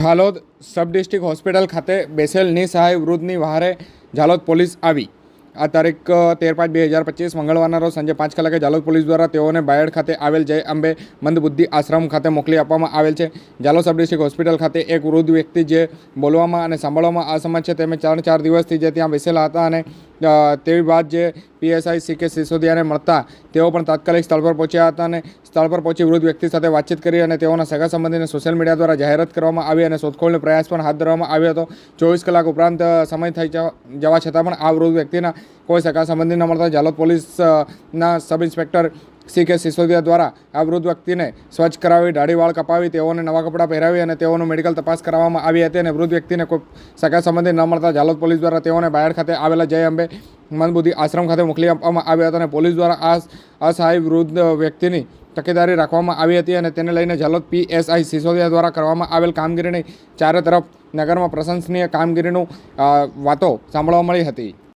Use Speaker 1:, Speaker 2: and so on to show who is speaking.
Speaker 1: હાલોદ sub district hospital ખાતે બેસેલ નિસહાય વૃદ્ધની વહારે ઝાલોદ પોલીસ આવી. આ તારીખ તેર પાંચ બે હજાર પચીસ મંગળવારના રોજ સાંજે પાંચ કલાકે ઝાલોદ પોલીસ દ્વારા તેઓને બાયડ ખાતે આવેલ જય અંબે મંદબુદ્ધિ આશ્રમ ખાતે મોકલી આપવામાં આવેલ છે. ઝાલોદ સબ ડિસ્ટ્રિક્ટ હોસ્પિટલ ખાતે એક વૃદ્ધ વ્યક્તિ જે બોલવામાં અને સાંભળવામાં અસમર્થ છે તેમે ચાર ચાર દિવસથી જે ત્યાં બેસેલા હતા અને તેવી બાદ જે પીએસઆઈ સી કે સિસોદિયાને મળતા તેઓ પણ તાત્કાલિક સ્થળ પર પહોંચ્યા હતા અને સ્થળ પર પહોંચી વૃદ્ધ વ્યક્તિ સાથે વાતચીત કરી અને તેઓના સગા સંબંધીને સોશિયલ મીડિયા દ્વારા જાહેરાત કરવામાં આવી અને શોધખોળનો પ્રયાસ પણ હાથ ધરવામાં આવ્યો હતો. ચોવીસ કલાક ઉપરાંત સમય થઈ જવા- છતાં પણ આ વૃદ્ધ વ્યક્તિના કોઈ સગા સંબંધી ન મળતા. જાલોદ પોલીસના સબ ઇન્સ્પેક્ટર સી કે સિસોદિયા દ્વારા આ વૃદ્ધ વ્યક્તિને સ્વચ્છ કરાવી દાઢી વાળ કપાવી, તેઓને નવા કપડાં પહેરાવી અને તેઓનું મેડિકલ તપાસ કરવામાં આવી હતી અને વૃદ્ધ વ્યક્તિને કોઈ સગા સંબંધી ન મળતા ઝાલોદ પોલીસ દ્વારા તેઓને બાયડ ખાતે આવેલા જય અંબે મનબુદ્ધિ આશ્રમ ખાતે મોકલી આપવામાં આવ્યા હતા અને પોલીસ દ્વારા આ અસહાય વૃદ્ધ વ્યક્તિની તકેદારી રાખવામાં આવી હતી અને તેને લઈને ઝાલોદ પીએસઆઈ સિસોદિયા દ્વારા કરવામાં આવેલ કામગીરીની ચારે તરફ નગરમાં પ્રશંસનીય કામગીરીનું વાતો સાંભળવા મળી હતી.